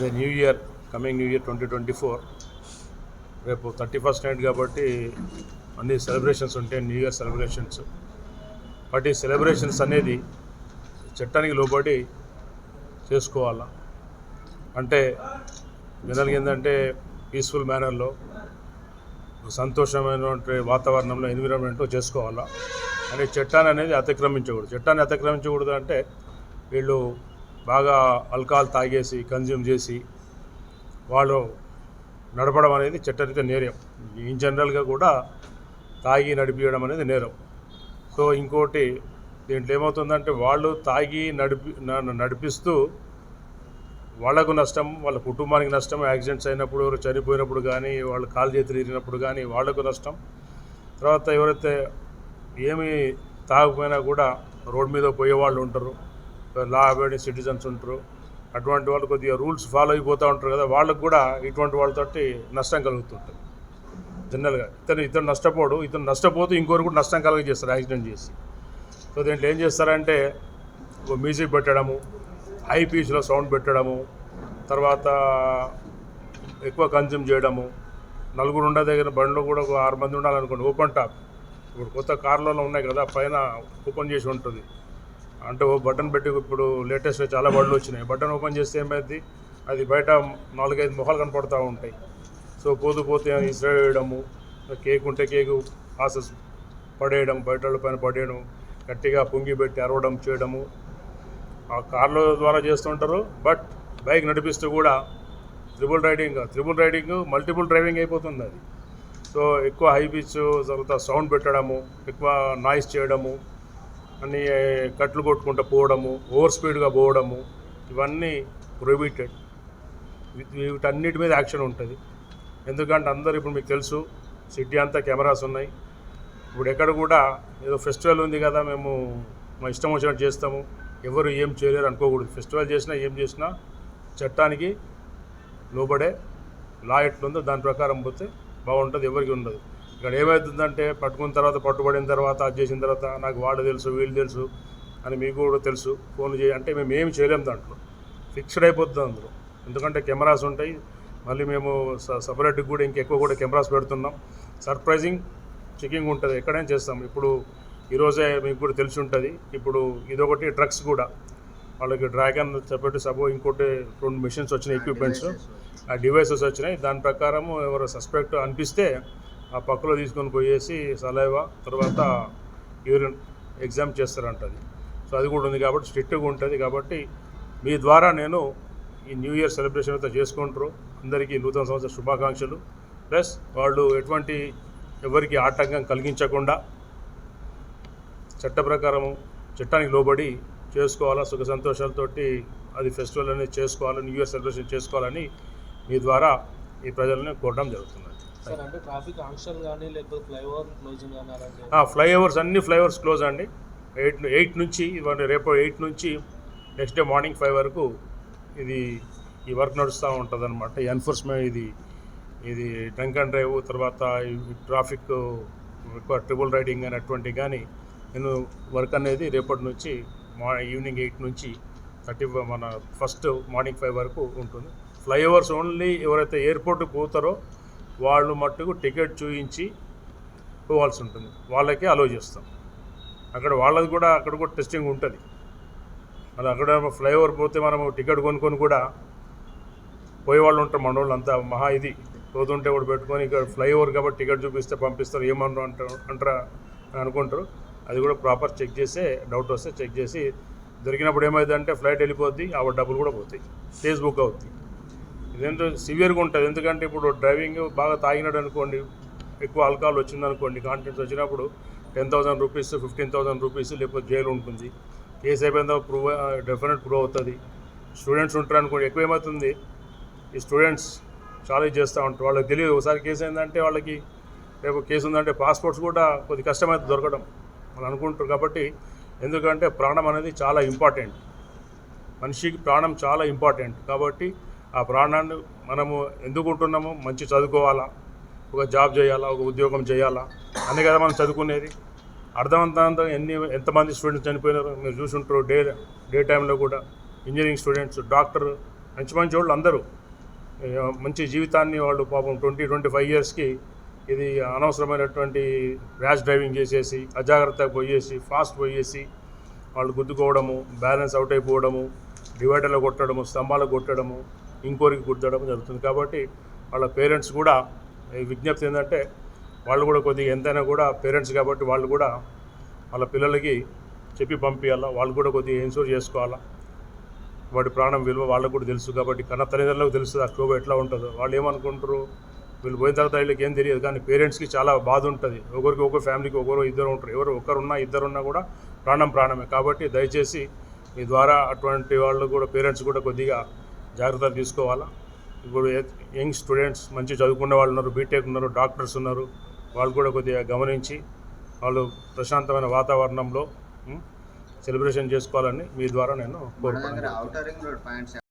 The new year coming new year twenty twenty four. రేపు thirty first night కాబట్టి అన్ని celebrations ఉంటాయి new year celebrations. But ఈ celebrations అనేది చట్టానికి లోబడి చేసుకోవాలా? అంటే జనరల్గా ఏంటంటే పీస్ఫుల్ మేనర్లో సంతోషమైనటువంటి వాతావరణంలో ఎన్విరాన్మెంట్లో చేసుకోవాలా? అని చట్టాన్ని అనేది అతిక్రమించకూడదు. చట్టాన్ని అతిక్రమించకూడదు అంటే వీళ్ళు బాగా ఆల్కహాల్ తాగేసి కన్జ్యూమ్ చేసి వాళ్ళు నడపడం అనేది చట్టరీత నేరం. ఇన్ జనరల్గా కూడా తాగి నడిపించడం అనేది నేరం. సో ఇంకోటి దీంట్లో ఏమవుతుందంటే వాళ్ళు తాగి నడిపి నడిపిస్తూ వాళ్ళకు నష్టం వాళ్ళ కుటుంబానికి నష్టం యాక్సిడెంట్స్ అయినప్పుడు ఎవరు చనిపోయినప్పుడు కానీ వాళ్ళు కాలు చేతులు ఇరిగినప్పుడు కానీ వాళ్ళకు నష్టం. తర్వాత ఎవరైతే ఏమి తాగకపోయినా కూడా రోడ్డు మీద పోయే వాళ్ళు ఉంటారు. లా అబైడింగ్ సిటిజన్స్ ఉంటారు. అటువంటి వాళ్ళు కొద్దిగా రూల్స్ ఫాలో అయిపోతూ ఉంటారు కదా వాళ్ళకు కూడా ఇటువంటి వాళ్ళతోటి నష్టం కలుగుతుంటుంది. జనరల్గా ఇతను ఇతను నష్టపోడు ఇతను నష్టపోతూ ఇంకొకరు కూడా నష్టం కలగజేస్తారు యాక్సిడెంట్ చేసి. సో దీంట్లో ఏం చేస్తారంటే ఓ మ్యూజిక్ పెట్టడము హై పీచ్లో సౌండ్ పెట్టడము తర్వాత ఎక్కువ కన్జ్యూమ్ చేయడము. నలుగురు ఉండే దగ్గర బండ్లో కూడా ఒక ఆరు మంది ఉండాలనుకోండి ఓపెన్ టాప్. ఇప్పుడు కొత్త కార్లలో ఉన్నాయి కదా పైన ఓపెన్ చేసి ఉంటుంది. అంటే ఓ బటన్ పెట్టి ఇప్పుడు లేటెస్ట్గా చాలా బండ్లు వచ్చినాయి. బటన్ ఓపెన్ చేస్తే ఏమైంది అది బయట నాలుగైదు మొహాలు కనపడుతూ ఉంటాయి. సో పోతూ పోతే వేయడము కేక్ ఉంటే కేకు ఆసెస్ పడేయడం బయట పైన పడేయడం గట్టిగా పొంగి పెట్టి అరవడం చేయడము. ఆ కార్ల ద్వారా చేస్తుంటారు బట్ బైక్ నడిపిస్తూ కూడా triple riding triple riding multiple driving అయిపోతుంది అది. సో ఎక్కువ హై పిచ్ తర్వాత సౌండ్ పెట్టడము ఎక్కువ నాయిస్ చేయడము అన్ని కట్లు కొట్టుకుంటూ పోవడము ఓవర్ స్పీడ్గా పోవడము ఇవన్నీ ప్రొహిబిటెడ్ వీటన్నిటి మీద యాక్షన్ ఉంటుంది. ఎందుకంటే అందరు ఇప్పుడు మీకు తెలుసు సిటీ అంతా కెమెరాస్ ఉన్నాయి. ఇప్పుడు ఎక్కడ కూడా ఏదో ఫెస్టివల్ ఉంది కదా మేము మా ఇష్టం వచ్చినట్టు చేస్తాము. ఎవరు ఏం చేయలేరు అనుకోకూడదు. ఫెస్టివల్ చేసినా ఏం చేసినా చట్టానికి లోబడే లా ఎట్లుందో దాని ప్రకారం పోతే బాగుంటుంది ఎవరికి ఉండదు. ఇక్కడ ఏమవుతుందంటే పట్టుకున్న తర్వాత పట్టుబడిన తర్వాత అది చేసిన తర్వాత నాకు వాడు తెలుసు వీళ్ళు తెలుసు అని మీకు కూడా తెలుసు. ఫోన్ చేయ అంటే మేము ఏమి చేయలేము దాంట్లో. ఫిక్స్డ్ అయిపోతుంది అందులో. ఎందుకంటే కెమెరాస్ ఉంటాయి. మళ్ళీ మేము సపరేట్గా కూడా ఇంకెక్కువ కూడా కెమెరాస్ పెడుతున్నాం. సర్ప్రైజింగ్ చెకింగ్ ఉంటుంది. ఎక్కడైనా చేస్తాం. ఇప్పుడు ఈరోజే మీకు కూడా తెలిసి ఉంటుంది. ఇప్పుడు ఇదొకటి డ్రగ్స్ కూడా. వాళ్ళకి డ్రాగన్ చెప్పేటి సబో ఇంకోటి రెండు మిషన్స్ వచ్చినాయి ఎక్విప్మెంట్స్ ఆ డివైసెస్ వచ్చినాయి. దాని ప్రకారం ఎవరు సస్పెక్ట్ అనిపిస్తే ఆ పక్కలో తీసుకొని పోయేసి సలైవా తర్వాత యూరిన్ ఎగ్జామ్ చేస్తారంట అది. సో అది కూడా ఉంది కాబట్టి స్ట్రిక్ట్గా ఉంటుంది కాబట్టి మీ ద్వారా నేను ఈ న్యూ ఇయర్ సెలబ్రేషన్ అయితే చేసుకుంటారు. అందరికీ నూతన సంవత్సర శుభాకాంక్షలు. ప్లస్ వాళ్ళు ఎటువంటి ఎవరికి ఆటంకం కలిగించకుండా చట్ట ప్రకారము చట్టానికి లోబడి చేసుకోవాలా సుఖ సంతోషాలతోటి అది ఫెస్టివల్ అనేది చేసుకోవాలి న్యూ ఇయర్ సెలబ్రేషన్ చేసుకోవాలని మీ ద్వారా ఈ ప్రజలని కోరడం జరుగుతున్నది. అంటే ట్రాఫిక్ ఫ్లైఓవర్స్ అన్ని ఫ్లైఓవర్స్ క్లోజ్ అండి. ఎయిట్ ఎయిట్ నుంచి ఇవన్నీ రేపు ఎయిట్ నుంచి నెక్స్ట్ డే మార్నింగ్ ఫైవ్ వరకు ఇది ఈ వర్క్ నడుస్తూ ఉంటుంది అనమాట ఎన్ఫోర్స్మెంట్ ఇది ఇది డ్రంక్ అండ్ డ్రైవ్ తర్వాత ట్రాఫిక్ ఎక్కువ ట్రిపుల్ రైడింగ్ కానీ అటువంటి కానీ నేను వర్క్ అనేది రేపటి నుంచి మా ఈవినింగ్ ఎయిట్ నుంచి థర్టీ మన ఫస్ట్ మార్నింగ్ ఫైవ్ వరకు ఉంటుంది. ఫ్లైఓవర్స్ ఓన్లీ ఎవరైతే ఎయిర్పోర్ట్కి పోతారో వాళ్ళు మట్టుకు టికెట్ చూయించి పోవాల్సి ఉంటుంది. వాళ్ళకి అలో చేస్తాం. అక్కడ వాళ్ళది కూడా అక్కడ కూడా టెస్టింగ్ ఉంటుంది. మళ్ళీ అక్కడ ఫ్లైఓవర్ పోతే మనము టికెట్ కొనుక్కొని కూడా పోయే వాళ్ళు ఉంటారు. మన వాళ్ళు అంతా మహా ఇది. పోతుంటే కూడా పెట్టుకొని ఇక్కడ ఫ్లైఓవర్ కాబట్టి టికెట్ చూపిస్తే పంపిస్తారు. ఏమన్నా అంటారు అంటారా అని అనుకుంటారు. అది కూడా ప్రాపర్ చెక్ చేసే డౌట్ వస్తే చెక్ చేసి దొరికినప్పుడు ఏమైందంటే ఫ్లైట్ వెళ్ళిపోద్ది. ఆ డబ్బులు కూడా పోతాయి. ఫేస్బుక్ అవుద్ది అవుతుంది సివియర్గా ఉంటుంది. ఎందుకంటే ఇప్పుడు డ్రైవింగ్ బాగా తాగినాడు అనుకోండి ఎక్కువ ఆల్కహాల్ వచ్చిందనుకోండి కాంటెంట్స్ వచ్చినప్పుడు ten thousand rupees fifteen thousand rupees లేకపోతే జైలు ఉంటుంది. కేసు అయిపోయిందో ప్రూవ్ డెఫినెట్ ప్రూవ్ అవుతుంది. స్టూడెంట్స్ ఉంటారు అనుకోండి ఎక్కువ ఏమవుతుంది? ఈ స్టూడెంట్స్ చాలా ఇది చేస్తూ ఉంటారు. వాళ్ళకి తెలియదు. ఒకసారి కేసు ఏంటంటే వాళ్ళకి రేపు కేసు ఉందంటే పాస్పోర్ట్స్ కూడా కొద్ది కష్టమైతే దొరకడం. వాళ్ళు అనుకుంటారు కాబట్టి ఎందుకంటే ప్రాణం అనేది చాలా ఇంపార్టెంట్. మనిషికి ప్రాణం చాలా ఇంపార్టెంట్. కాబట్టి ఆ ప్రాణాన్ని మనము ఎందుకు ఉంటున్నాము మంచి చదువుకోవాలా ఒక జాబ్ చేయాలా ఒక ఉద్యోగం చేయాలా? అనే కదా మనం చదువుకునేది. అర్థవంతంగా ఎన్ని ఎంతమంది స్టూడెంట్స్ చనిపోయినారో మీరు చూసుంటారు డే డే టైంలో కూడా. ఇంజనీరింగ్ స్టూడెంట్స్ డాక్టర్ మంచి మంచి వాళ్ళు అందరూ. మంచి జీవితాన్ని వాళ్ళు పాపం ట్వంటీ ట్వంటీ ఫైవ్ ఇయర్స్కి ఇది అనవసరమైనటువంటి ర్యాష్ డ్రైవింగ్ చేసేసి అజాగ్రత్తగా పోయేసి ఫాస్ట్ పోయేసి వాళ్ళు గుద్దుకోవడము బ్యాలెన్స్ అవుట్ అయిపోవడము డివైడర్లో కొట్టడము స్తంభాలు కొట్టడము ఇంకోరికి గుర్తడం జరుగుతుంది. కాబట్టి వాళ్ళ పేరెంట్స్ కూడా ఈ విజ్ఞప్తి ఏంటంటే వాళ్ళు కూడా కొద్దిగా ఎంతైనా కూడా పేరెంట్స్ కాబట్టి వాళ్ళు కూడా వాళ్ళ పిల్లలకి చెప్పి పంపించాలా వాళ్ళు కూడా కొద్దిగా ఇన్సూర్ చేసుకోవాలా. వాటి ప్రాణం విలువ వాళ్ళకు కూడా తెలుసు కాబట్టి కన్న తల్లిదండ్రులకు తెలుస్తుంది ఆ క్షోభ ఎట్లా ఉంటుందో. వాళ్ళు ఏమనుకుంటారు? వీళ్ళు పోయిన తర్వాత వీళ్ళకి ఏం తెలియదు కానీ పేరెంట్స్కి చాలా బాధ ఉంటుంది. ఒకరికి ఒక ఫ్యామిలీకి ఒకరు ఇద్దరు ఉంటారు. ఎవరు ఒకరున్నా ఇద్దరున్నా కూడా ప్రాణం ప్రాణమే. కాబట్టి దయచేసి మీ ద్వారా అటువంటి వాళ్ళు కూడా పేరెంట్స్ కూడా కొద్దిగా జాగ్రత్తలు తీసుకోవాలా? ఇప్పుడు యంగ్ స్టూడెంట్స్ మంచి చదువుకునే వాళ్ళు ఉన్నారు బీటెక్ ఉన్నారు డాక్టర్స్ ఉన్నారు వాళ్ళు కూడా కొద్దిగా గమనించి వాళ్ళు ప్రశాంతమైన వాతావరణంలో సెలబ్రేషన్ చేసుకోవాలని మీ ద్వారా నేను కోరుకుంటున్నాను.